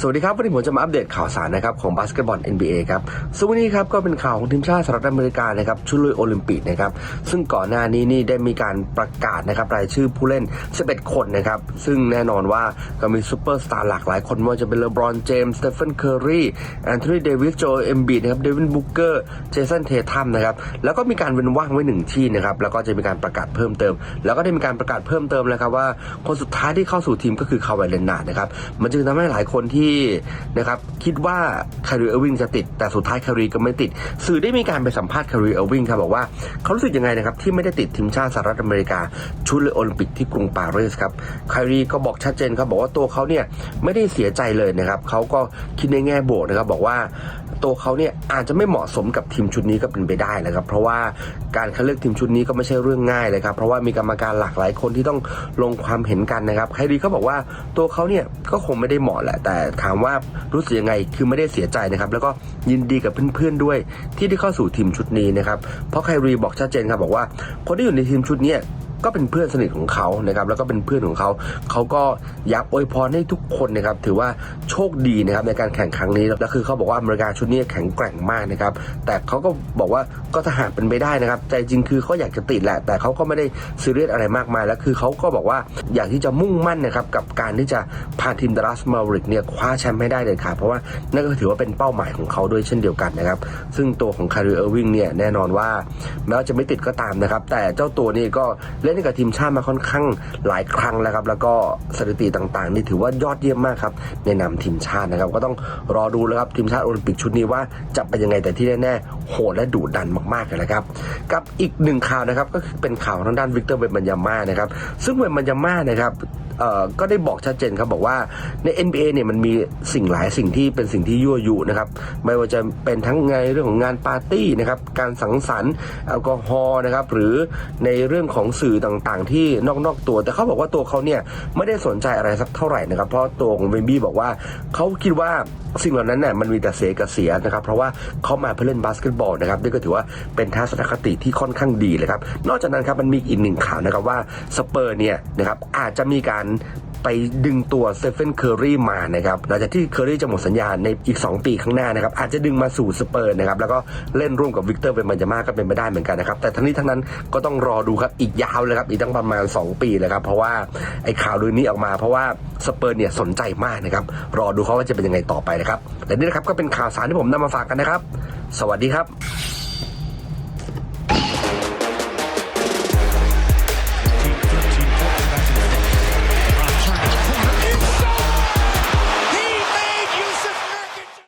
สวัสดีครับ วันนี้ผมจะมาอัปเดตข่าวสารนะครับของบาสเกตบอล NBA ครับซึ่งวันนี้ครับก็เป็นข่าวของทีมชาติสหรัฐอเมริกานะครับชุดลุยโอลิมปิกนะครับซึ่งก่อนหน้านี้นี่ได้มีการประกาศนะครับรายชื่อผู้เล่น 11 คนนะครับซึ่งแน่นอนว่าก็มีซูเปอร์สตาร์หลากหลายคนไม่ว่าจะเป็นเลบรอนเจมส์สเตฟ n นเคอร์รีแอนโทนีเดวิสโจเอมบีนะครับเดวินบุกเกอร์เจสันเททัมนะครับแล้วก็มีการเว้นว่างไว้หนึ่งที่นะครับแล้วก็จะมีการประกาศเพิ่มเติม แล้วก็ได้มีการประกาศเพิ่มเติมแล้วครับว่าคนสุดท้ายที่เข้าสู่ทีมก็คือคาวไวเลนนานะครับมันจึงทำให้หลายคนที่นะครับคิดว่าคาริเออร์วิงจะติด แต่สุดท้ายคารีก็ไม่ติด สื่อได้มีการไปสัมภาษณ์คาริเออร์วิงครับบอกว่าเขารู้สึกยังไงนะครับที่ไม่ได้ติดทีมชาติสหรัฐอเมริกา ชุดโอลิมปิกที่กรุงปารีสครับคารีก็บอกชัดเจนครับบอกว่าตัวเขาเนี่ยไม่ได้เสียใจเลยนะครับเขาก็คิดในแง่บวกนะครับบอกว่าตัวเขาเนี่ยอาจจะไม่เหมาะสมกับทีมชุดนี้ก็เป็นไปได้นะครับ เพราะว่าการคัดเลือกทีมชุดนี้ก็ไม่ใช่เรื่องง่ายเลยครับ เพราะว่ามีกรรมการหลากหลายคนที่ต้องลงความเห็นกันนะครับไคดีเขาบอกว่าตัวเขาเนี่ยก็คงไม่ได้เหมาะแหละแต่ถามว่ารู้สึกยังไงคือไม่ได้เสียใจนะครับ แล้วก็ยินดีกับเพื่อนๆด้วยที่ได้เข้าสู่ทีมชุดนี้นะครับ เพราะไครีบอกชัดเจนครับบอกว่าคนที่อยู่ในทีมชุดนี้ ก็เป็นเพื่อนสนิทของเขานะครับแล้วก็เป็นเพื่อนของเขาเขาก็อยากอวยพรให้ทุกคนนะครับถือว่าโชคดีนะครับในการแข่งครั้งนี้แล้วคือเขาบอกว่าอเมริกาชุดนี้แข็งแกร่งมากนะครับแต่เขาก็บอกว่าก็ถ้าหากเป็นไปได้นะครับใจจริงคือเขาอยากจะติดแหละ แต่เขาก็ไม่ได้ซีเรียสอะไรมากมายแล้วคือเขาก็บอกว่าอยากที่จะมุ่งมั่นนะครับกับการที่จะพาทีมดัลลัสมาริกเนี่ยคว้าแชมป์ให้ได้เลยค่ะเพราะว่านั่นก็ถือว่าเป็นเป้าหมายของเขาด้วยเช่นเดียวกันนะครับซึ่งตัวของคาริเออร์วิงเนี่ยแน่นอนว่าแม้ว่าจะไม่ติดก็ตามนะครับแต่เจ้าตัวนี่ก็เล่นให้กับทีมชาติมาค่อนข้างหลายครั้งแล้วครับ แล้วก็สถิติต่างๆ นี่ถือว่ายอดเยี่ยมมากครับในนามทีมชาตินะครับ ก็ต้องรอดูแล้วครับทีมชาติโอลิมปิกชุดนี้ว่าจะเป็นยังไงแต่ที่แน่ๆโหดและดุดันมากๆเลยนะครับ กับอีกหนึ่งข่าวนะครับก็คือเป็นข่าวทางด้านวิกเตอร์เวมบันยาม่านะครับ ซึ่งเวมบันยาม่านะครับ ก็ได้บอกชัดเจนครับบอกว่าใน NBA เนี่ยมันมีสิ่งหลายสิ่งที่เป็นสิ่งที่ยั่วยุนะครับไม่ว่าจะเป็นทั้งในเรื่องของงานปาร์ตี้นะครับการสังสรรค์แอลกอฮอล์นะครับหรือในเรื่องของสื่อต่างๆ ที่นอกๆตัว แต่เขาบอกว่าตัวเขาเนี่ยไม่ได้สนใจอะไรสักเท่าไหร่นะครับเพราะตัวของเบบี้บอกว่าเขาคิดว่าสิ่งเหล่านั้นเนี่ยมันมีแต่เสียกับเสียนะครับ เพราะว่าเขามาเพื่อเล่นบาสเกตบอลนะครับนี่ก็ถือว่าเป็นทัศนคติที่ค่อนข้างดีเลยครับ นอกจากนั้นครับมันมีอีกหนึ่งข่าวนะครับว่าสเปอร์เนี่ยนะครับอาจจะมีการ ไปดึงตัวเซฟเฟนเคอร์รีมานะครับหลังจากที่เคอร์รีจะหมดสัญญาในอีก 2 ปีข้างหน้านะครับอาจจะดึงมาสู่สเปอร์นะครับแล้วก็เล่นร่วมกับวิกเตอร์เป็นมันยามาก็เป็นไปได้เหมือนกันนะครับแต่ทั้งนี้ทั้งนั้นก็ต้องรอดูครับอีกยาวเลยครับอีกตั้งประมาณ 2 ปีเลยครับเพราะว่าไอ้ข่าวลือนี้ออกมาเพราะว่าสเปอร์เนี่ยสนใจมากนะครับรอดูเขาว่าจะเป็นยังไงต่อไปนะครับและนี่นะครับก็เป็นข่าวสารที่ผมนำมาฝากกันนะครับ สวัสดีครับ